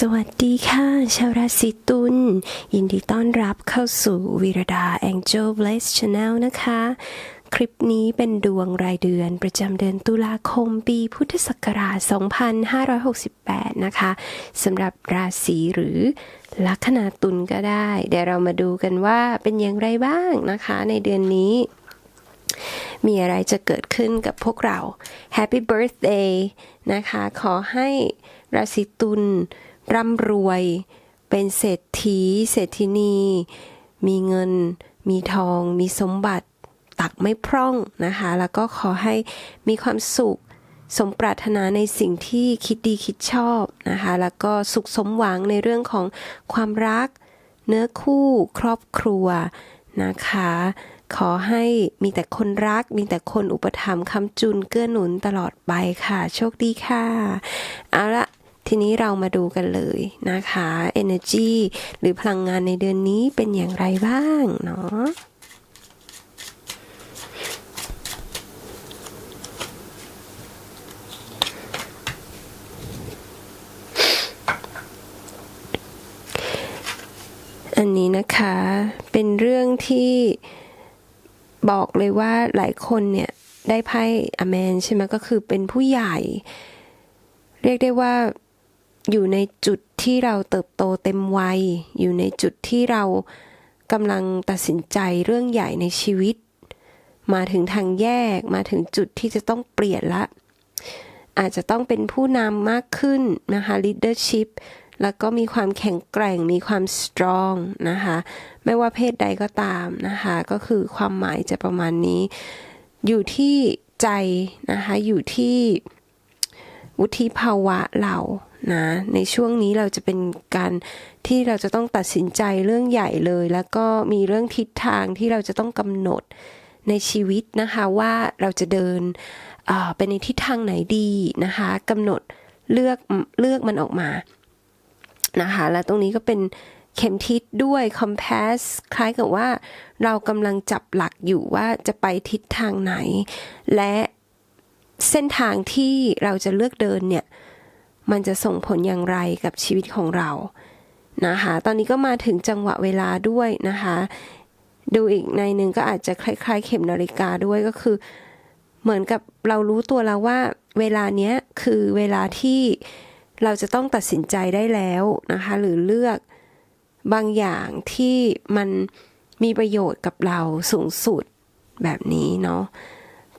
สวัสดีค่ะ ชาวราศีตุลยินดีต้อนรับเข้าสู่วีรดา Angel Bless Channel นะคะ คลิปนี้เป็นดวงรายเดือนประจำเดือนตุลาคมปีพุทธศักราช 2568 นะคะสำหรับราศีหรือลัคนาตุลก็ได้ เดี๋ยวเรามาดูกันว่าเป็นอย่างไรบ้างนะคะ ในเดือนนี้ มีอะไรจะเกิดขึ้นกับพวกเรา Happy Birthday นะคะ ขอให้ราศีตุล ร่ำรวย เป็นเศรษฐี เศรษฐินี มีเงิน มีทอง มีสมบัติ ตักไม่พร่องนะคะ แล้วก็ขอให้มีความสุข สมปรารถนาในสิ่งที่คิดดีคิดชอบนะคะ แล้วก็สุขสมหวังในเรื่องของความรัก เนื้อคู่ครอบครัวนะคะขอให้มีแต่คนรัก มีแต่คนอุปถัมภ์คำจุนเกื้อหนุนตลอดไปค่ะ โชคดีค่ะ เอาละ ทีนี้เรามาดูกันเลยนะคะ energy หรือพลังงานในเดือนนี้เป็นอย่างไรบ้างเนาะอันนี้นะคะเป็นเรื่องที่บอกเลยว่าหลายคนเนี่ยได้ไพ่อแมนใช่ไหมก็คือเป็นผู้ใหญ่ เรียกได้ว่า อยู่ในจุดที่เราเติบโตเต็มวัย อยู่ในจุดที่เรากำลังตัดสินใจเรื่องใหญ่ในชีวิต มาถึงทางแยกมาถึงจุดที่จะต้องเปลี่ยนละ อาจจะต้องเป็นผู้นำมากขึ้นนะคะ leadership แล้วก็มีความแข็งแกร่งมีความ strong นะคะ ไม่ว่าเพศใดก็ตามนะคะ ก็คือความหมายจะประมาณนี้ อยู่ที่ใจนะคะ อยู่ที่วุฒิภาวะเรา นะในช่วงนี้เราจะเป็นการที่เราจะต้องตัดสินใจเรื่องใหญ่เลย แล้วก็มีเรื่องทิศทางที่เราจะต้องกำหนดในชีวิตนะคะว่าเราจะเดินไปในทิศทางไหนดีนะคะกำหนดเลือกเลือกมันออกมานะคะและตรงนี้ก็เป็นเข็มทิศด้วย compass คล้ายกับว่าเรากำลังจับหลักอยู่ว่าจะไปทิศทางไหน และเส้นทางที่เราจะเลือกเดินเนี่ย มันจะส่งผลอย่างไรกับชีวิตของเรานะคะ ตอนนี้ก็มาถึงจังหวะเวลาด้วยนะคะ ดูอีกในหนึ่งก็อาจจะคล้าย ๆ เข็มนาฬิกาด้วยก็คือ เหมือนกับเรารู้ตัวแล้วว่า เวลาเนี้ยคือเวลาที่เราจะต้องตัดสินใจได้แล้วนะคะ หรือเลือกบางอย่างที่มันมีประโยชน์กับเราสูงสุดแบบนี้เนาะ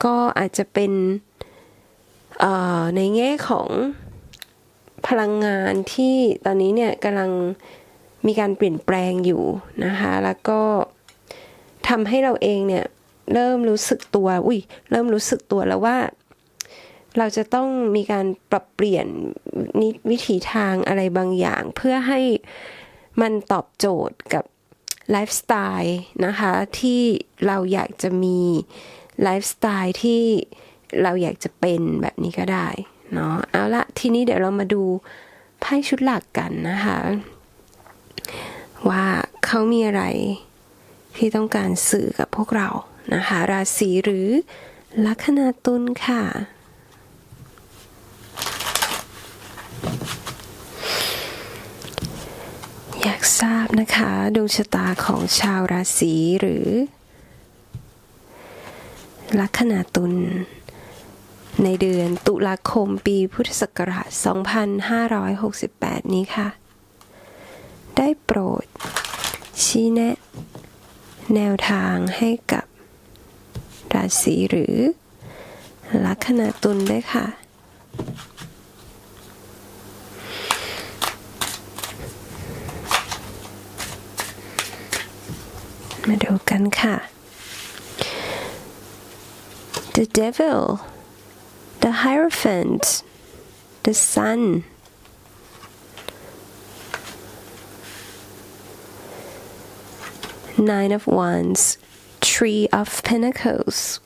ก็อาจจะเป็นในแง่ของ พลังงานที่ตอนนี้เนี่ยกำลังมีการเปลี่ยนแปลงอยู่นะคะ แล้วก็ทำให้เราเองเนี่ยเริ่มรู้สึกตัวอุ้ยเริ่มรู้สึกตัวแล้วว่า เราจะต้องมีการปรับเปลี่ยนวิถีทางอะไรบางอย่าง เพื่อให้มันตอบโจทย์กับไลฟ์สไตล์นะคะที่เราอยากจะมีไลฟ์สไตล์ที่เราอยากจะเป็นแบบนี้ก็ได้ เนาะเอาละทีนี้เดี๋ยวเรามาดูไพ่ชุดหลักกันนะคะ ว่าเขามีอะไรที่ต้องการสื่อกับพวกเรานะคะ ราศีหรือลัคนาตุลค่ะอยากทราบนะคะดวงชะตาของชาวราศีหรือ ลัคนาตุล ในเดือนตุลาคมปีพุทธศักราช 2568 นี้ค่ะ ได้โปรด ชี้แนะ แนวทางให้กับราศีหรือ ลัคนาตุลด้วยค่ะ มาดูกันค่ะ The devil the hierophant the sun. Nine of wands Tree of pentacles.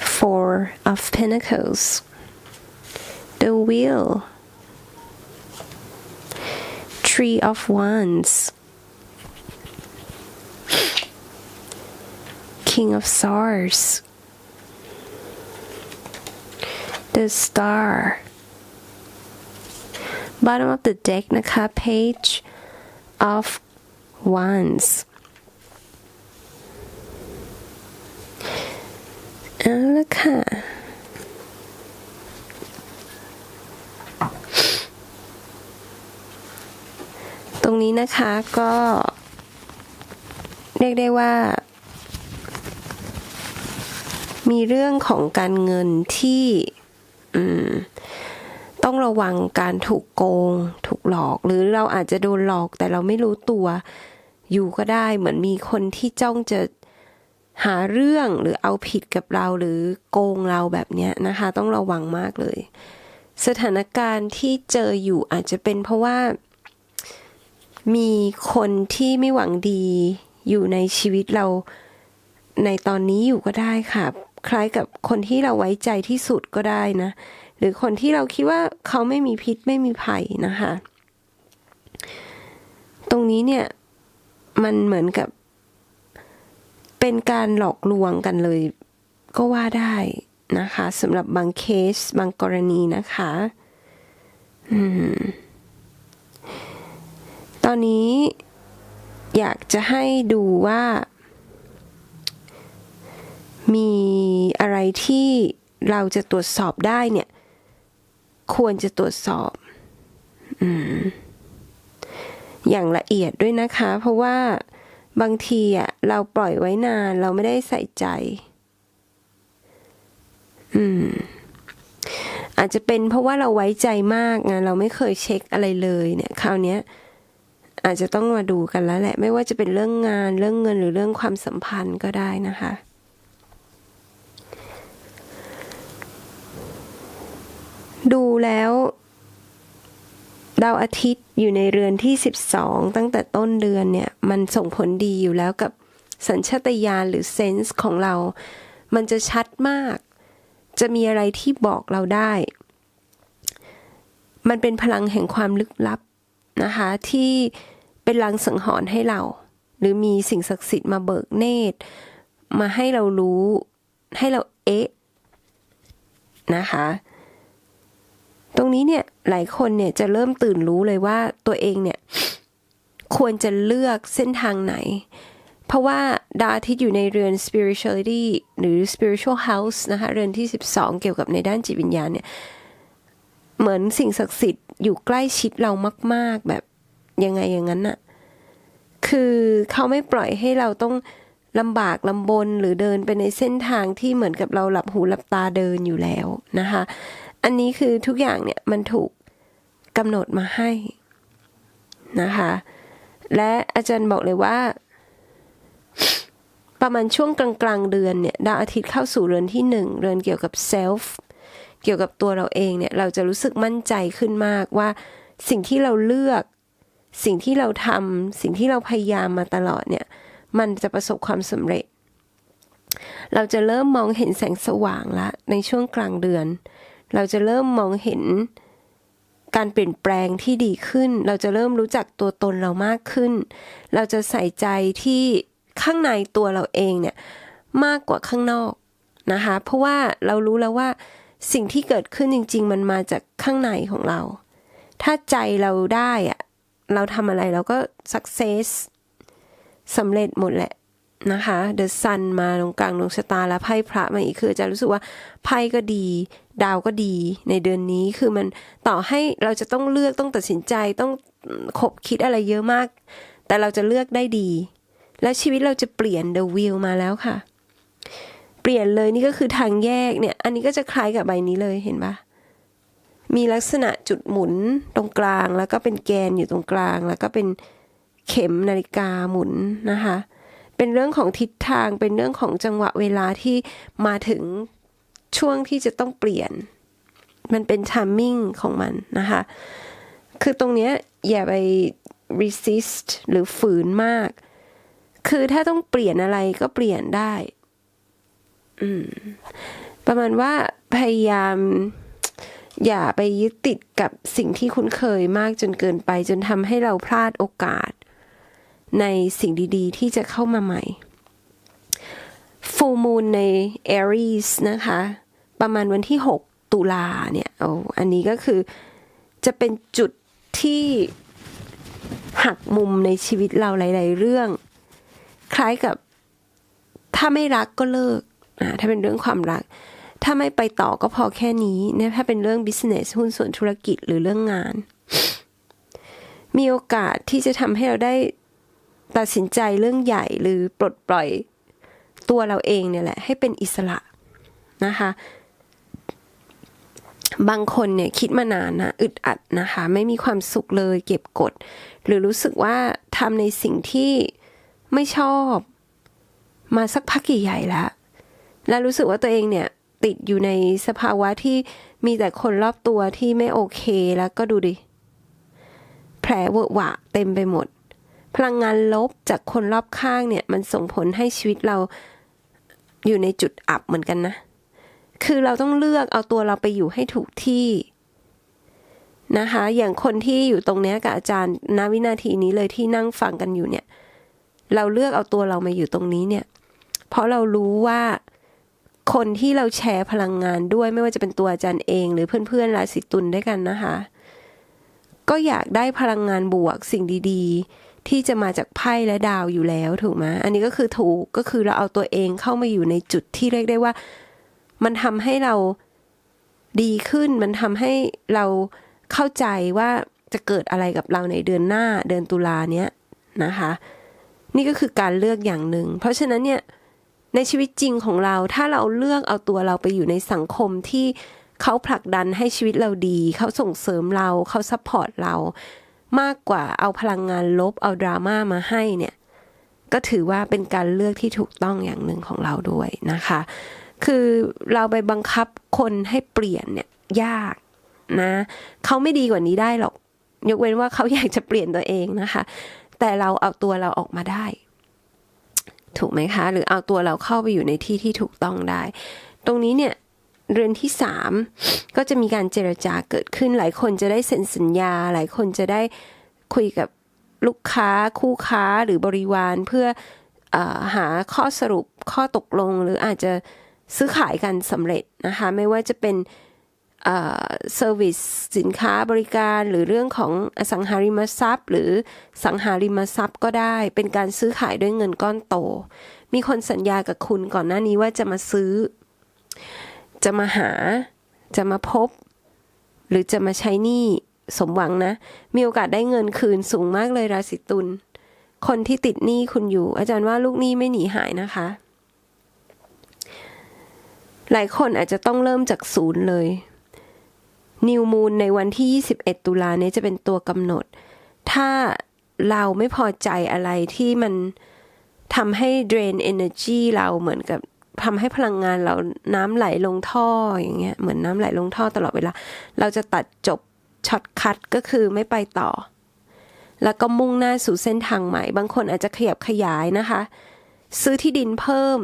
Four of pentacles. The wheel. Tree of wands. King of Swords, the Star, bottom of the deck นะคะ page of wands เอาละค่ะ ตรงนี้นะคะก็เรียกได้ว่า มีเรื่องของการเงินที่ ต้องระวังการถูกโกง ถูกหลอก หรือเราอาจจะโดนหลอกแต่เราไม่รู้ตัวอยู่ก็ได้เหมือนมีคนที่จ้องจะหาเรื่องหรือเอาผิดกับเราหรือโกงเราแบบนี้นะคะ ต้องระวังมากเลย สถานการณ์ที่เจออยู่อาจจะเป็นเพราะว่า มีคนที่ไม่หวังดีอยู่ในชีวิตเราในตอนนี้อยู่ก็ได้ค่ะ คล้ายกับคนที่เราไว้ใจที่สุดก็ได้นะ หรือคนที่เราคิดว่าเขาไม่มีพิษไม่มีภัยนะคะ ตรงนี้เนี่ยมันเหมือนกับ เป็นการหลอกลวงกันเลยก็ว่าได้นะคะสำหรับบางเคสบางกรณีนะคะ อืม ตอนนี้อยากจะให้ดูว่า มีอะไรที่เราจะตรวจสอบได้เนี่ย ควรจะตรวจสอบออย่างละเอียดด้วยนะคะ เพราะว่าบางทีอะเราปล่อยไว้นานเราไม่ได้ใส่ใจ อืม อาจจะเป็นเพราะว่าเราไว้ใจมากไงเราไม่เคยเช็คอะไรเลยเนี่ย คราวนี้ยอาจจะต้องมาดูกันแล้วแหละ ไม่ว่าจะเป็นเรื่องงานเรื่องเงินหรือเรื่องความสัมพันธ์ก็ได้นะคะ ดูแล้วดาวอาทิตย์อยู่ในเรือนที่ 12 ตั้งแต่ต้นเดือนเนี่ย มันส่งผลดีอยู่แล้วกับสัญชาตญาณหรือเซนส์ของเรา มันจะชัดมาก จะมีอะไรที่บอกเราได้ มันเป็นพลังแห่งความลึกลับนะคะ ที่เป็นลังสังหรณ์ให้เรา หรือมีสิ่งศักดิ์สิทธิ์มาเบิกเนตร มาให้เรารู้ ให้เราเอ๊ะนะคะ ตรงนี้เนี่ยหลายคนเนี่ยจะเริ่มตื่นรู้เลยว่าตัวเองเนี่ยควรจะเลือกเส้นทางไหน เพราะว่าดาวทิตย์อยู่ในเรือน spirituality หรือ spiritual house นะคะเรือนที่ 12 เกี่ยวกับในด้านจิตวิญญาณเนี่ยเหมือนสิ่งศักดิ์สิทธิ์อยู่ใกล้ชิดเรามาก ๆ แบบยังไงอย่างนั้นน่ะคือเขาไม่ปล่อยให้เราต้องลำบากลำบนหรือเดินไปในเส้นทางที่เหมือนกับเราหลับหูหลับตาเดินอยู่แล้วนะคะ อันนี้คือทุกอย่างเนี่ยมันถูกกำหนดมาให้นะคะ และอาจารย์บอกเลยว่า ประมาณช่วงกลางกลางๆเดือนเนี่ยดาวอาทิตย์เข้าสู่เรือนที่หนึ่งเรือนเกี่ยวกับเซลฟ์เกี่ยวกับตัวเราเองเนี่ยเราจะรู้สึกมั่นใจขึ้นมากว่าสิ่งที่เราเลือก สิ่งที่เราทำสิ่งที่เราพยายามมาตลอดเนี่ย มันจะประสบความสำเร็จ เราจะเริ่มมองเห็นแสงสว่างละในช่วงกลางเดือน เราจะเริ่มมองเห็นการเปลี่ยนแปลงที่ดีขึ้น เราจะเริ่มรู้จักตัวตนเรามากขึ้น เราจะใส่ใจที่ข้างในตัวเราเองเนี่ยมากกว่าข้างนอกนะคะ เพราะว่าเรารู้แล้วว่าสิ่งที่เกิดขึ้นจริง ๆ มันมาจากข้างในของเรา ถ้าใจเราได้อะเราทำอะไรเราก็ success สำเร็จหมดแหละ นะคะ The Sun มาตรงกลางดวงชะตาแล้วไพ่พระมาอีกคืออาจะรู้สึกว่าไพ่ก็ดี ดาวก็ดีในเดือนนี้คือมันต่อให้เราจะต้องเลือกต้องตัดสินใจต้องขบคิดอะไรเยอะมาก แต่เราจะเลือกได้ดี และชีวิตเราจะเปลี่ยน The Wheel มาแล้วค่ะ เปลี่ยนเลยนี่ก็คือทางแยกเนี่ย อันนี้ก็จะคล้ายกับใบนี้เลยเห็นปะมีลักษณะจุดหมุนตรงกลาง แล้วก็เป็นแกนอยู่ตรงกลาง แล้วก็เป็นเข็มนาฬิกาหมุนนะคะ เป็นเรื่องของทิศทาง เป็นเรื่องของจังหวะเวลาที่มาถึงช่วงที่จะต้องเปลี่ยน มันเป็นทามมิ่งของมันนะคะ คือตรงเนี้ยอย่าไป resist หรือฝืนมาก คือถ้าต้องเปลี่ยนอะไรก็เปลี่ยนได้ อืม ประมาณว่าพยายามอย่าไปยึดติดกับสิ่งที่คุ้นเคยมากจนเกินไป จนทำให้เราพลาดโอกาส ในสิ่งดีๆ ที่จะเข้ามาใหม่ Full Moon ใน Aries นะคะ ประมาณวันที่ 6 ตุลาเนี่ยโอ้อันนี้ก็คือจะเป็นจุดที่หักมุมในชีวิตเราหลาย ๆ เรื่อง คล้ายกับถ้าไม่รักก็เลิกอ่าถ้าเป็นเรื่องความรัก ถ้าไม่ไปต่อก็พอแค่นี้เนี่ยถ้าเป็นเรื่อง business หุ้นส่วนธุรกิจหรือเรื่องงาน มีโอกาสที่จะทำให้เราได้ ตัดสินใจเรื่องใหญ่หรือปลดปล่อยตัวเราเองเนี่ยแหละ ให้เป็นอิสระนะคะ บางคนเนี่ยคิดมานานนะอึดอัดนะคะ ไม่มีความสุขเลยเก็บกด หรือรู้สึกว่าทำในสิ่งที่ไม่ชอบ มาสักพักใหญ่ๆแล้ว และรู้สึกว่าตัวเองเนี่ยติดอยู่ในสภาวะที่มีแต่คนรอบตัวที่ไม่โอเคแล้วก็ดูดิ แผลเวอะหวะเต็มไปหมด พลังงานลบจากคนรอบข้างเนี่ย มันส่งผลให้ชีวิตเราอยู่ในจุดอับเหมือนกันนะ คือเราต้องเลือกเอาตัวเราไปอยู่ให้ถูกที่นะคะ อย่างคนที่อยู่ตรงเนี้ยกับอาจารย์ณวินาทีนี้เลยที่นั่งฟังกันอยู่เนี่ย เราเลือกเอาตัวเรามาอยู่ตรงนี้เนี่ย เพราะเรารู้ว่าคนที่เราแชร์พลังงานด้วยไม่ว่าจะเป็นตัวอาจารย์เอง หรือเพื่อนๆราศีตุลด้วยกันนะคะ ก็อยากได้พลังงานบวกสิ่งดี ๆ ที่จะมาจากไพ่และดาวอยู่แล้วถูกไหมอันนี้ก็คือถูกก็คือเราเอาตัวเองเข้ามาอยู่ในจุดที่เรียกได้ว่า มันทำให้เราดีขึ้น มันทำให้เราเข้าใจว่าจะเกิดอะไรกับเราในเดือนหน้าเดือนตุลาเนี้ยนะคะ นี่ก็คือการเลือกอย่างหนึ่ง เพราะฉะนั้นเนี่ยในชีวิตจริงของเราถ้าเราเลือกเอาตัวเราไปอยู่ในสังคมที่เขาผลักดันให้ชีวิตเราดี เขาส่งเสริมเราเขาซัพพอร์ตเรา มากกว่าเอาพลังงานลบเอาดราม่ามาให้เนี่ยก็ถือว่าเป็นการเลือกที่ถูกต้องอย่างหนึ่งของเราด้วยนะคะ คือเราไปบังคับคนให้เปลี่ยนเนี่ยยากนะเขาไม่ดีกว่านี้ได้หรอก ยกเว้นว่าเขาอยากจะเปลี่ยนตัวเองนะคะ แต่เราเอาตัวเราออกมาได้ ถูกไหมคะ หรือเอาตัวเราเข้าไปอยู่ในที่ที่ถูกต้องได้ ตรงนี้เนี่ย เรือนที่สามก็จะมีการเจรจาเกิดขึ้น หลายคนจะได้เซ็นสัญญา หลายคนจะได้คุยกับลูกค้าคู่ค้าหรือบริวารเพื่อเออหาข้อสรุปข้อตกลง หรืออาจจะซื้อขายกันสำเร็จนะคะไม่ว่าจะเป็นเซอร์วิสสินค้าบริการหรือเรื่องของอสังหาริมทรัพย์ หรือสังหาริมทรัพย์ก็ได้ เป็นการซื้อขายด้วยเงินก้อนโต มีคนสัญญากับคุณก่อนหน้านี้ว่าจะมาซื้อ จะมาหา จะมาพบ หรือจะมาใช้หนี้สมหวังนะ มีโอกาสได้เงินคืนสูงมากเลยราศีตุลคนที่ติดหนี้คุณอยู่ อาจารย์ว่าลูกหนี้ไม่หนีหายนะคะ หลายคนอาจจะต้องเริ่มจากศูนย์เลยนิวมูนในวันที่ 21 ตุลาเนี้จะเป็นตัวกำหนด ถ้าเราไม่พอใจอะไรที่มันทำให้ drain energy เราเหมือนกับ ทำให้พลังงานเราน้ำไหลลงท่ออย่างเงี้ยเหมือนน้ำไหลลงท่อตลอดเวลา เราจะตัดจบช็อตคัทก็คือไม่ไปต่อ แล้วก็มุ่งหน้าสู่เส้นทางใหม่ บางคนอาจจะขยับขยายนะคะ ซื้อที่ดินเพิ่ม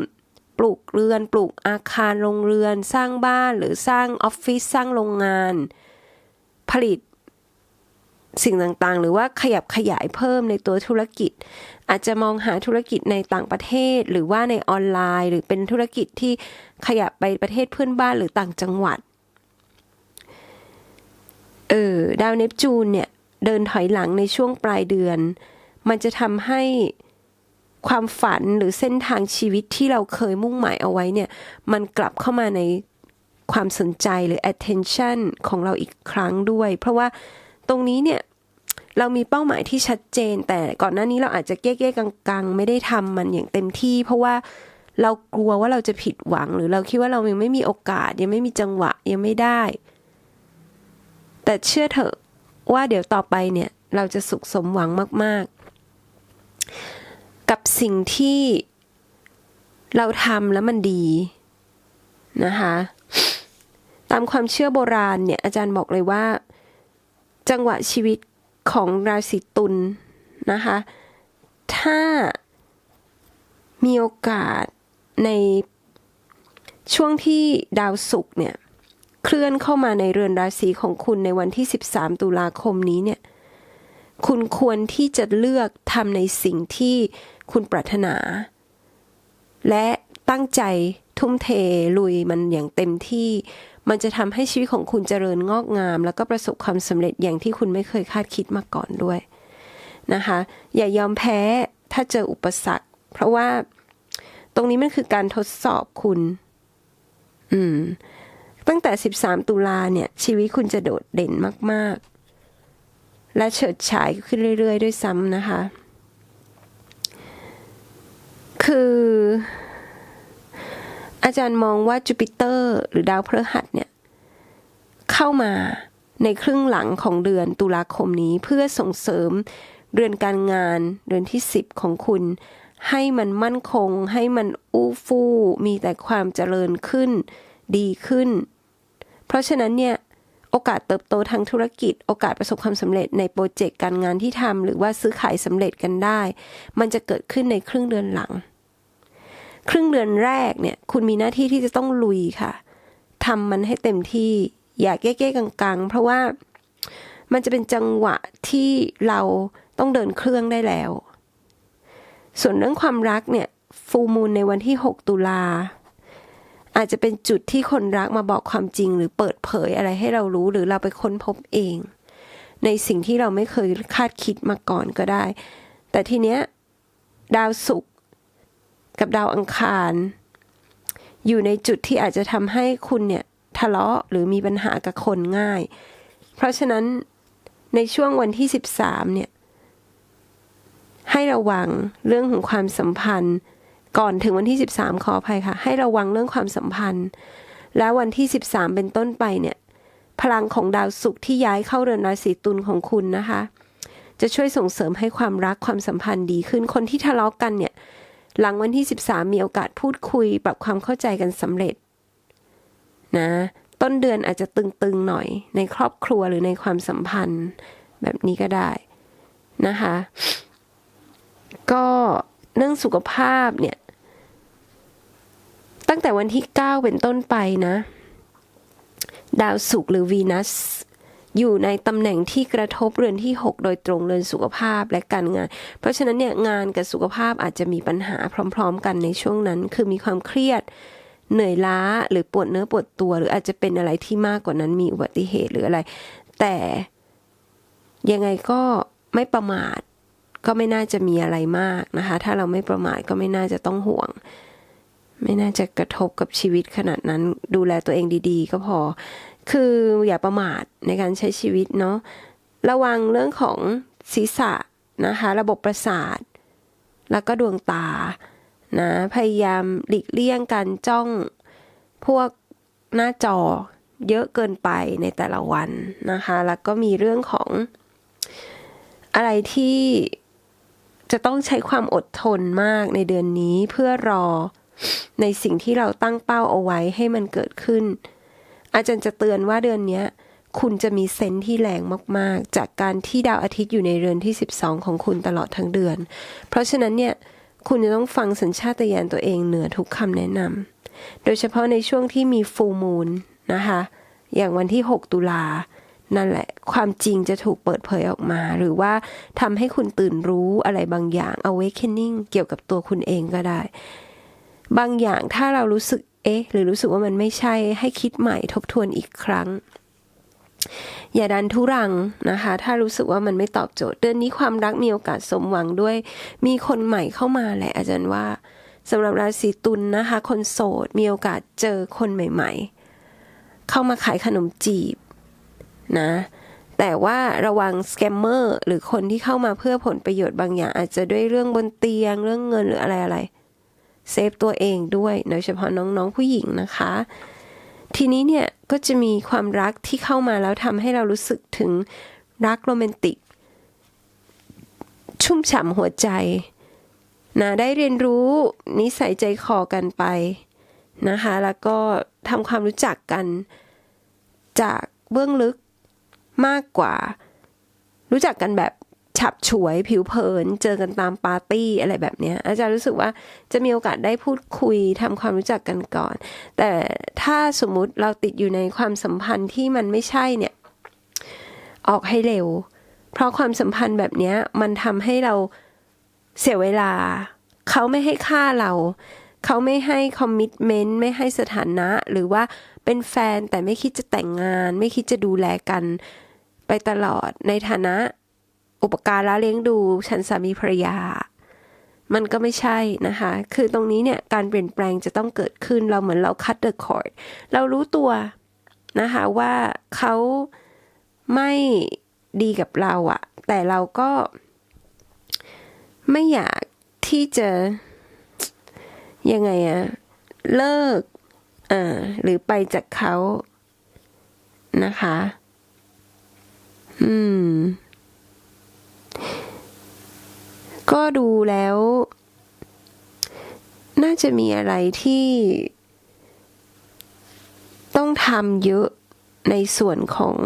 ปลูกเรือน ปลูกอาคารโรงเรือน สร้างบ้านหรือสร้างออฟฟิศสร้างโรงงาน ผลิต สิ่งต่างๆ หรือว่าขยับขยายเพิ่มในตัวธุรกิจ อาจจะมองหาธุรกิจในต่างประเทศ หรือว่าในออนไลน์ หรือเป็นธุรกิจที่ขยับไปประเทศเพื่อนบ้านหรือต่างจังหวัดเออดาวเนปจูนเนี่ยเดินถอยหลังในช่วงปลายเดือน มันจะทำให้ความฝันหรือเส้นทางชีวิตที่เราเคยมุ่งหมายเอาไว้เนี่ย มันกลับเข้ามาในความสนใจหรือ attention ของเราอีกครั้งด้วย เพราะว่าตรงนี้เนี่ย เรามีเป้าหมายที่ชัดเจน แต่ก่อนหน้านี้เราอาจจะเก้ๆกังๆ ไม่ได้ทำมันอย่างเต็มที่ เพราะว่าเรากลัวว่าเราจะผิดหวัง หรือเราคิดว่าเรายังไม่มีโอกาส ยังไม่มีจังหวะยังไม่ได้ แต่เชื่อเถอะว่าเดี๋ยวต่อไปเนี่ยเราจะสุขสมหวังมาก ๆ กับสิ่งที่เราทำแล้วมันดีนะคะตามความเชื่อโบราณเนี่ยอาจารย์บอกเลยว่า จังหวะชีวิต ของราศีตุลนะคะ ถ้ามีโอกาสในช่วงที่ดาวศุกร์เนี่ย เคลื่อนเข้ามาในเรือนราศีของคุณในวันที่ 13 ตุลาคมนี้เนี่ย คุณควรที่จะเลือกทำในสิ่งที่คุณปรารถนา และตั้งใจทุ่มเทลุยมันอย่างเต็มที่ มันจะทำให้ชีวิตของคุณเจริญงอกงาม แล้วก็ประสบความสำเร็จอย่างที่คุณไม่เคยคาดคิดมาก่อนด้วยนะคะ อย่ายอมแพ้ถ้าเจออุปสรรค เพราะว่าตรงนี้มันคือการทดสอบคุณ อืม ตั้งแต่ 13 ตุลาเนี่ย ชีวิตคุณจะโดดเด่นมาก ๆ และเฉิดฉายขึ้นเรื่อย ๆ ด้วยซ้ำนะคะ คือ อาจารย์มองว่าจูปิเตอร์ หรือดาวพฤหัสเนี่ย เข้ามาในครึ่งหลังของเดือนตุลาคมนี้เพื่อส่งเสริมเรือนการงานเดือนที่ 10 ของคุณ ให้มันมั่นคง ให้มันอู้ฟู่มีแต่ความเจริญขึ้น ดีขึ้น เพราะฉะนั้นเนี่ยโอกาสเติบโตทางธุรกิจ โอกาสประสบความสำเร็จในโปรเจกต์การงานที่ทำหรือว่าซื้อขายสำเร็จกันได้ มันจะเกิดขึ้นในครึ่งเดือนหลัง ครึ่งเดือนแรกเนี่ย คุณมีหน้าที่ที่จะต้องลุยค่ะทำมันให้เต็มที่ อย่าเก้ๆกังๆ เพราะว่ามันจะเป็นจังหวะที่เราต้องเดินเครื่องได้แล้ว ส่วนเรื่องความรักเนี่ยฟูมูลในวันที่ 6 ตุลา อาจจะเป็นจุดที่คนรักมาบอกความจริง หรือเปิดเผยอะไรให้เรารู้หรือเราไปค้นพบเอง ในสิ่งที่เราไม่เคยคาดคิดมาก่อนก็ได้ แต่ทีเนี้ย ดาวศุกร์ กับดาวอังคาร อยู่ในจุดที่อาจจะทำให้คุณเนี่ยทะเลาะหรือมีปัญหากับคนง่าย เพราะฉะนั้นในช่วงวันที่ 13 เนี่ย ให้ระวังเรื่องของความสัมพันธ์ ก่อนถึงวันที่ 13 ขออภัยค่ะ ให้ระวังเรื่องความสัมพันธ์ แล้ววันที่ 13 เป็นต้นไปเนี่ย พลังของดาวศุกร์ที่ย้ายเข้าเรือนราศีตุลของคุณนะคะ จะช่วยส่งเสริมให้ความรักความสัมพันธ์ดีขึ้นคนที่ทะเลาะกันเนี่ย หลังวันที่ 13 มีโอกาสพูดคุย ปรับความเข้าใจกันสำเร็จ นะ ต้นเดือนอาจจะตึงๆหน่อย ในครอบครัวหรือในความสัมพันธ์ แบบนี้ก็ได้นะคะ ก็เรื่องสุขภาพเนี่ย ตั้งแต่วันที่ 9 เป็นต้นไปนะ ดาวศุกร์หรือวีนัส อยู่ในตำแหน่งที่กระทบเรือนที่ 6 โดยตรงเรือนสุขภาพและการงาน เพราะฉะนั้นเนี่ยงานกับสุขภาพอาจจะมีปัญหาพร้อม ๆ กันในช่วงนั้น คือมีความเครียดเหนื่อยล้าหรือปวดเนื้อปวดตัว หรืออาจจะเป็นอะไรที่มากกว่านั้นมีอุบัติเหตุหรืออะไร แต่ยังไงก็ไม่ประมาทก็ไม่น่าจะมีอะไรมากนะคะ ถ้าเราไม่ประมาทก็ไม่น่าจะต้องห่วง ไม่น่าจะกระทบกับชีวิตขนาดนั้น ดูแลตัวเองดี ๆ ก็พอ คืออย่าประมาทในการใช้ชีวิตเนาะระวังเรื่องของศีรษะนะคะ ระบบประสาท แล้วก็ดวงตานะพยายามหลีกเลี่ยงการจ้องพวกหน้าจอเยอะเกินไปในแต่ละวันนะคะ แล้วก็มีเรื่องของอะไรที่จะต้องใช้ความอดทนมากในเดือนนี้เพื่อรอในสิ่งที่เราตั้งเป้าเอาไว้ให้มันเกิดขึ้น อาจารย์จะเตือนว่าเดือนนี้คุณจะมีเซนที่แรงมาก ๆ จากการที่ดาวอาทิตย์อยู่ในเรือนที่ 12 ของคุณตลอดทั้งเดือน เพราะฉะนั้นเนี่ยคุณจะต้องฟังสัญชาตญาณตัวเองเหนือทุกคำแนะนำโดยเฉพาะในช่วงที่มีฟูมูลนะคะ อย่างวันที่ 6 ตุลานั่นแหละ ความจริงจะถูกเปิดเผยออกมา หรือว่าทำให้คุณตื่นรู้อะไรบางอย่าง awakening เกี่ยวกับตัวคุณเองก็ได้ บางอย่างถ้าเรารู้สึก เอ๊ะ หรือรู้สึกว่ามันไม่ใช่ให้คิดใหม่ทบทวนอีกครั้ง อย่าดันทุรังนะคะ ถ้ารู้สึกว่ามันไม่ตอบโจทย์ เดือนนี้ความรักมีโอกาสสมหวังด้วย มีคนใหม่เข้ามาแหละอาจารย์ว่าสำหรับราศีตุลนนะคะ คนโสดมีโอกาสเจอคนใหม่ ๆ เข้ามาขายขนมจีบนะแต่ว่าระวังสแกมเมอร์หรือคนที่เข้ามาเพื่อผลประโยชน์บางอย่าง อาจจะด้วยเรื่องบนเตียงเรื่องเงินหรืออะไรอะไร เซฟตัวเองด้วยโดยเฉพาะน้องๆผู้หญิงนะคะ ทีนี้เนี่ยก็จะมีความรักที่เข้ามาแล้วทำให้เรารู้สึกถึงรักโรแมนติก ชุ่มฉ่ำหัวใจนะได้เรียนรู้นิสัยใจคอกันไปนะคะ แล้วก็ทำความรู้จักกันจากเบื้องลึกมากกว่า รู้จักกันแบบ ฉับฉวยผิวเผิน เจอกันตามปาร์ตี้อะไรแบบนี้อาจารย์รู้สึกว่าจะมีโอกาสได้พูดคุยทำความรู้จักกันก่อน แต่ถ้าสมมุติเราติดอยู่ในความสัมพันธ์ที่มันไม่ใช่เนี่ย ออกให้เร็ว เพราะความสัมพันธ์แบบนี้มันทำให้เราเสียเวลา เขาไม่ให้ค่าเราเขาไม่ให้คอมมิชเมนต์ไม่ให้สถานะ หรือว่าเป็นแฟนแต่ไม่คิดจะแต่งงาน ไม่คิดจะดูแลกันไปตลอดในฐานะ อุปการะเลี้ยงดูฉันสามีภรรยา มันก็ไม่ใช่นะคะ คือตรงนี้เนี่ยการเปลี่ยนแปลงจะต้องเกิดขึ้นเราเหมือนเรา cut the cord เรารู้ตัวนะคะว่าเขาไม่ดีกับเราอะแต่เราก็ไม่อยากที่จะยังไงอะเลิกอ่าหรือไปจากเขานะคะ อืม ก็ ดูแล้ว น่าจะมีอะไรที่ ต้องทำเยอะในส่วนของ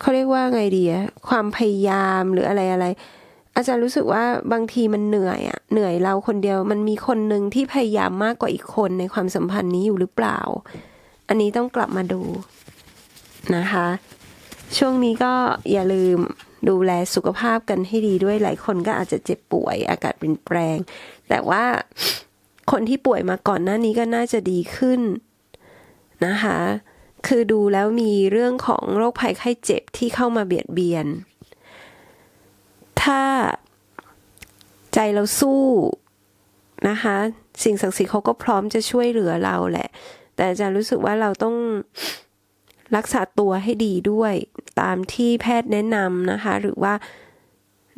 เขาเรียกว่าไงดีความพยายามหรืออะไรอะไรอาจารย์รู้สึกว่าบางทีมันเหนื่อยอะเหนื่อยเราคนเดียวมันมีคนหนึ่งที่พยายามมากกว่าอีกคนในความสัมพันธ์นี้อยู่หรือเปล่า อันนี้ต้องกลับมาดูนะคะ ช่วงนี้ก็อย่าลืม ดูแลสุขภาพกันให้ดีด้วยหลายคนก็อาจจะเจ็บป่วย อากาศเปลี่ยนแปลง แต่ว่าคนที่ป่วยมาก่อนหน้านี้ก็น่าจะดีขึ้นนะคะ คือดูแล้วมีเรื่องของโรคภัยไข้เจ็บที่เข้ามาเบียดเบียน ถ้าใจเราสู้นะคะ สิ่งศักดิ์สิทธิ์เขาก็พร้อมจะช่วยเหลือเราแหละ แต่อาจารย์รู้สึกว่าเราต้องรักษาตัวให้ดีด้วย ตามที่แพทย์แนะนำนะคะ หรือว่า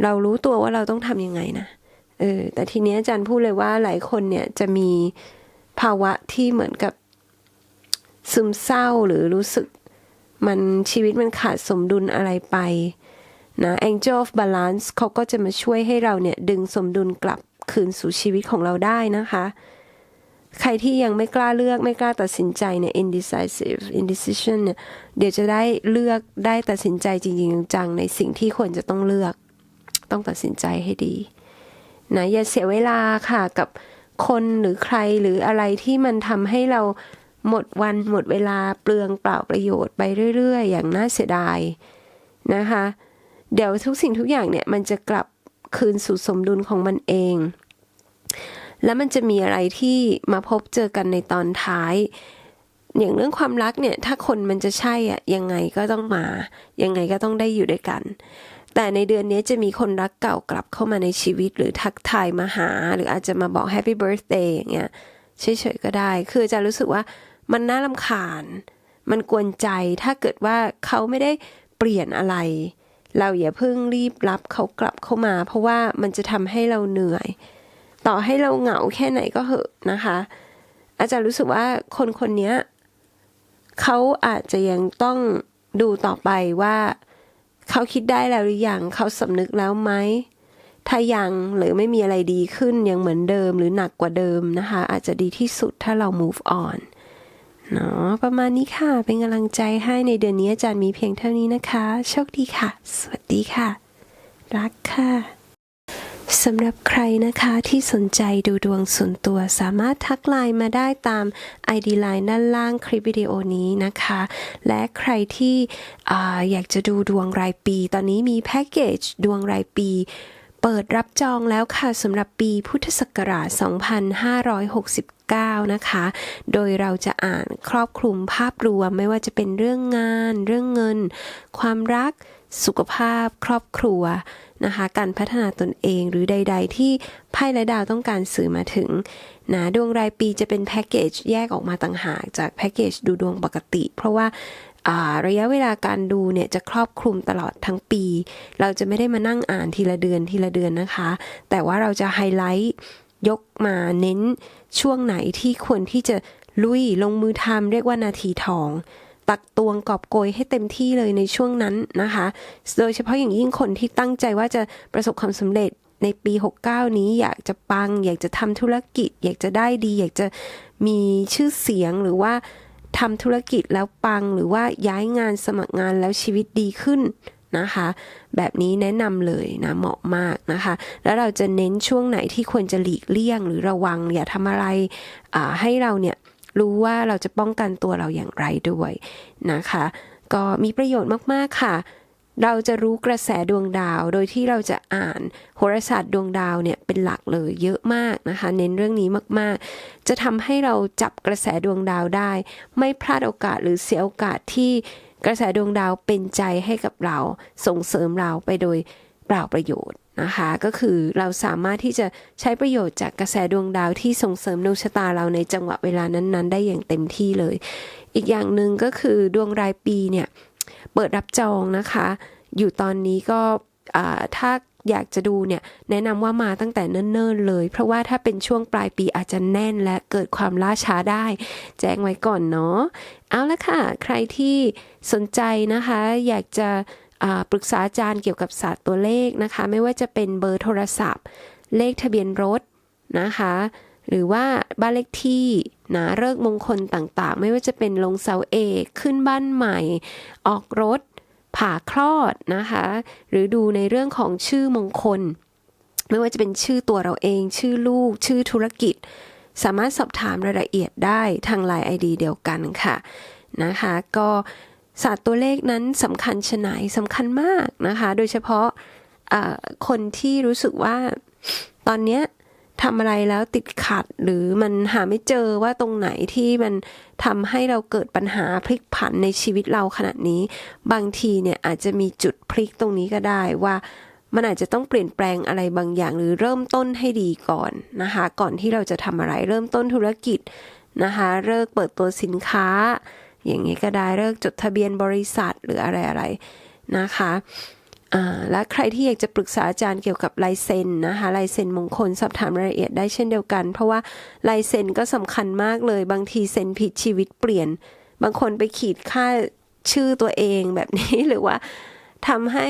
เรารู้ตัวว่าเราต้องทำยังไงนะเออแต่ทีเนี้ยอาจารย์พูดเลยว่าหลายคนเนี่ยจะมีภาวะที่เหมือนกับซึมเศร้าหรือรู้สึกมันชีวิตมันขาดสมดุลอะไรไปนะ Angel of Balance เขาก็จะมาช่วยให้เราเนี่ย ดึงสมดุลกลับคืนสู่ชีวิตของเราได้นะคะ ใครที่ยังไม่กล้าเลือกไม่กล้าตัดสินใจเนี่ย indecisive indecision เนี่ยเดี๋ยวจะได้เลือกได้ตัดสินใจจริงๆจังในสิ่งที่ควรจะต้องเลือก ต้องตัดสินใจให้ดีนะอย่าเสียเวลาค่ะกับคนหรือใครหรืออะไรที่มันทำให้เราหมดวันหมดเวลาเปลืองเปล่าประโยชน์ไปเรื่อย ๆ อย่างน่าเสียดายนะคะ เดี๋ยวทุกสิ่งทุกอย่างเนี่ยมันจะกลับคืนสู่สมดุลของมันเอง แล้วมันจะมีอะไรที่มาพบเจอกันในตอนท้าย อย่างเรื่องความรักเนี่ย ถ้าคนมันจะใช่อะยังไงก็ต้องมา ยังไงก็ต้องได้อยู่ด้วยกัน แต่ในเดือนนี้จะมีคนรักเก่ากลับเข้ามาในชีวิต หรือทักทายมาหา หรืออาจจะมาบอก Happy Birthday อย่างเงี้ยเฉยๆก็ได้ คือจะรู้สึกว่ามันน่าลำคาญ มันกวนใจถ้าเกิดว่าเขาไม่ได้เปลี่ยนอะไร เราอย่าเพิ่งรีบรับเขากลับเข้ามา เพราะว่ามันจะทำให้เราเหนื่อย ต่อให้เราเหงาแค่ไหนก็เหอะนะคะ อาจารย์รู้สึกว่าคนคนนี้เขาอาจจะยังต้องดูต่อไปว่า เขาคิดได้แล้วหรือยังเขาสำนึกแล้วไหมถ้ายังหรือไม่มีอะไรดีขึ้นยังเหมือนเดิมหรือหนักกว่าเดิมนะคะ อาจจะดีที่สุดถ้าเรา move on เนาะประมาณนี้ค่ะ เป็นกำลังใจให้ในเดือนนี้อาจารย์มีเพียงเท่านี้นะคะ โชคดีค่ะ สวัสดีค่ะ รักค่ะ สำหรับใครนะคะที่สนใจดูดวงส่วนตัวสามารถทักไลน์มาได้ตาม ID Line ด้านล่างคลิปวิดีโอนี้นะคะ และใครที่ออยากจะดูดวงรายปี ตอนนี้มีแพ็กเกจดวงรายปี เปิดรับจองแล้วค่ะสำหรับปีพุทธศักราช 2569นะคะ โดยเราจะอ่านครอบคลุมภาพรวมไม่ว่าจะเป็นเรื่องงาน เรื่องเงิน ความรัก สุขภาพ ครอบครัว นะคะ การพัฒนาตนเองหรือใด ๆ ที่ไพ่และดาวต้องการสื่อมาถึงนะดวงรายปีจะเป็นแพ็กเกจแยกออกมาต่างหากจากแพ็กเกจดูดวงปกติ เพราะว่าระยะเวลาการดูเนี่ยจะครอบคลุมตลอดทั้งปี เราจะไม่ได้มานั่งอ่านทีละเดือนทีละเดือนนะคะ แต่ว่าเราจะไฮไลท์ยกมาเน้นช่วงไหนที่ควรที่จะลุยลงมือทำเรียกว่านาทีทอง ตักตวงกอบโกยให้เต็มที่เลยในช่วงนั้นนะคะ โดยเฉพาะอย่างยิ่งคนที่ตั้งใจว่าจะประสบความสำเร็จในปี 69 นี้อยากจะปัง อยากจะทำธุรกิจ อยากจะได้ดี อยากจะมีชื่อเสียงหรือว่าทำธุรกิจแล้วปังหรือว่าย้ายงานสมัครงานแล้วชีวิตดีขึ้นนะคะ แบบนี้แนะนำเลยนะเหมาะมากนะคะ แล้วเราจะเน้นช่วงไหนที่ควรจะหลีกเลี่ยงหรือระวังอย่าทำอะไรอ่าให้เราเนี่ย รู้ว่าเราจะป้องกันตัวเราอย่างไรด้วยนะคะ ก็มีประโยชน์มากๆค่ะ เราจะรู้กระแสดวงดาว โดยที่เราจะอ่านโหราศาสตร์ดวงดาวเนี่ยเป็นหลักเลยเยอะมากนะคะ เน้นเรื่องนี้มากๆ จะทำให้เราจับกระแสดวงดาวได้ ไม่พลาดโอกาสหรือเสียโอกาสที่กระแสดวงดาวเป็นใจให้กับเราส่งเสริมเราไปโดย เปล่าประโยชน์นะคะ ก็คือเราสามารถที่จะใช้ประโยชน์จากกระแสดวงดาวที่ส่งเสริมดวงชะตาเราในจังหวะเวลานั้นๆ ได้อย่างเต็มที่เลย อีกอย่างหนึ่งก็คือดวงรายปีเนี่ยเปิดรับจองนะคะ อยู่ตอนนี้ก็ถ้าอยากจะดูเนี่ยแนะนำว่ามาตั้งแต่เนิ่นๆเลย เพราะว่าถ้าเป็นช่วงปลายปีอาจจะแน่นและเกิดความล่าช้าได้ แจ้งไว้ก่อนเนาะเอาละค่ะ ใครที่สนใจนะคะ อยากจะ ปรึกษาอาจารย์เกี่ยวกับศาสตร์ตัวเลขนะคะ ไม่ว่าจะเป็นเบอร์โทรศัพท์ เลขทะเบียนรถนะคะ หรือว่าบ้านเลขที่นะเลิกมงคลต่างๆ ไม่ว่าจะเป็นลงเสาเอกขึ้นบ้านใหม่ ออกรถ ผ่าคลอดนะคะ หรือดูในเรื่องของชื่อมงคล ไม่ว่าจะเป็นชื่อตัวเราเอง ชื่อลูก ชื่อธุรกิจ สามารถสอบถามรายละเอียดได้ทางไลน์ไอดีเดียวกันค่ะนะคะ ก็ ศาสตร์ตัวเลขนั้นสำคัญชะไหนสำคัญมากนะคะ โดยเฉพาะคนที่รู้สึกว่าตอนเนี้ยทำอะไรแล้วติดขัดหรือมันหาไม่เจอว่าตรงไหนที่มันทำให้เราเกิดปัญหาพลิกผันในชีวิตเราขณะนี้ บางทีเนี่ยอาจจะมีจุดพลิกตรงนี้ก็ได้ว่ามันอาจจะต้องเปลี่ยนแปลงอะไรบางอย่างหรือเริ่มต้นให้ดีก่อนนะคะ ก่อนที่เราจะทำอะไรเริ่มต้นธุรกิจนะคะเลิกเปิดตัวสินค้า อย่างนี้ก็ได้เลิกจดทะเบียนบริษัทหรืออะไรอะไรนะคะอ่าและใครที่อยากจะปรึกษาอาจารย์เกี่ยวกับลายเซ็นนะคะลายเซ็นมงคลสอบถามรายละเอียดได้เช่นเดียวกัน เพราะว่าลายเซ็นก็สำคัญมากเลยบางทีเซ็นผิดชีวิตเปลี่ยน บางคนไปขีดค่าชื่อตัวเองแบบนี้หรือว่าทำให้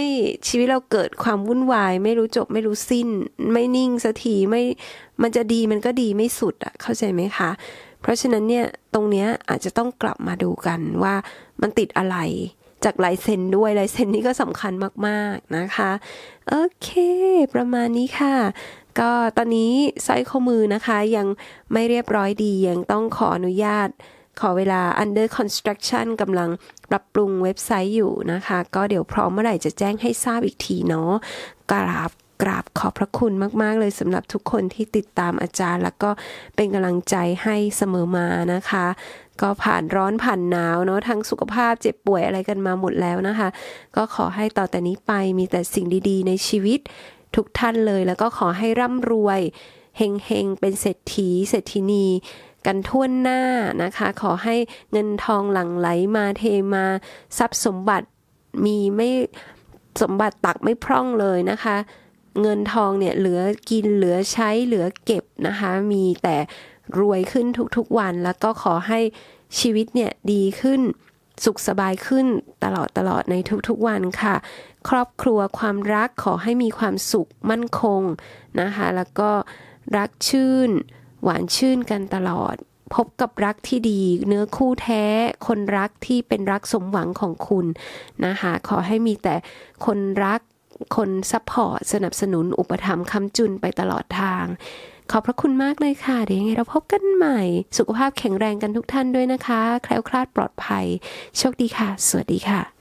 ชีวิตเราเกิดความวุ่นวาย ไม่รู้จบไม่รู้สิ้น ไม่นิ่งสักทีไม่มันจะดีมันก็ดีไม่สุดอะเข้าใจไหมคะ เพราะฉะนั้นเนี่ยตรงเนี้ยอาจจะต้องกลับมาดูกันว่ามันติดอะไรจากลายเซ็นด้วยลายเซ็นนี่ก็สำคัญมากๆนะคะ โอเค ประมาณนี้ค่ะ ก็ตอนนี้สร้อยข้อมือนะคะ ยังไม่เรียบร้อยดียังต้องขออนุญาต ขอเวลา under construction กำลังปรับปรุงเว็บไซต์อยู่นะคะ ก็เดี๋ยวพร้อมเมื่อไหร่จะแจ้งให้ทราบอีกทีเนาะกราบ กราบขอบพระคุณมาก ๆ เลยสำหรับทุกคนที่ติดตามอาจารย์ แล้วก็เป็นกำลังใจให้เสมอมานะคะ ก็ผ่านร้อนผ่านหนาวเนาะทั้งสุขภาพเจ็บป่วยอะไรกันมาหมดแล้วนะคะ ก็ขอให้ต่อแต่นี้ไปมีแต่สิ่งดีๆ ในชีวิตทุกท่านเลย แล้วก็ขอให้ร่ำรวยเฮงๆเป็นเศรษฐีเศรษฐินีกันทั่วหน้านะคะ ขอให้เงินทองหลั่งไหลมาเทมาทรัพย์สมบัติมีไม่สมบัติตักไม่พร่องเลยนะคะ เงินทองเนี่ยเหลือกินเหลือใช้เหลือเก็บนะคะ มีแต่รวยขึ้นทุกๆวัน แล้วก็ขอให้ชีวิตเนี่ยดีขึ้นสุขสบายขึ้นตลอดตลอดในทุกๆวันค่ะ ครอบครัวความรักขอให้มีความสุขมั่นคงนะคะ แล้วก็รักชื่น หวานชื่นกันตลอด พบกับรักที่ดี เนื้อคู่แท้ คนรักที่เป็นรักสมหวังของคุณนะคะ ขอให้มีแต่คนรัก คนซัพพอร์ตสนับสนุนอุปถัมภ์คำจุนไปตลอดทาง ขอบพระคุณมากเลยค่ะ เดี๋ยวยังไงเราพบกันใหม่ สุขภาพแข็งแรงกันทุกท่านด้วยนะคะ แคล้วคลาดปลอดภัย โชคดีค่ะ สวัสดีค่ะ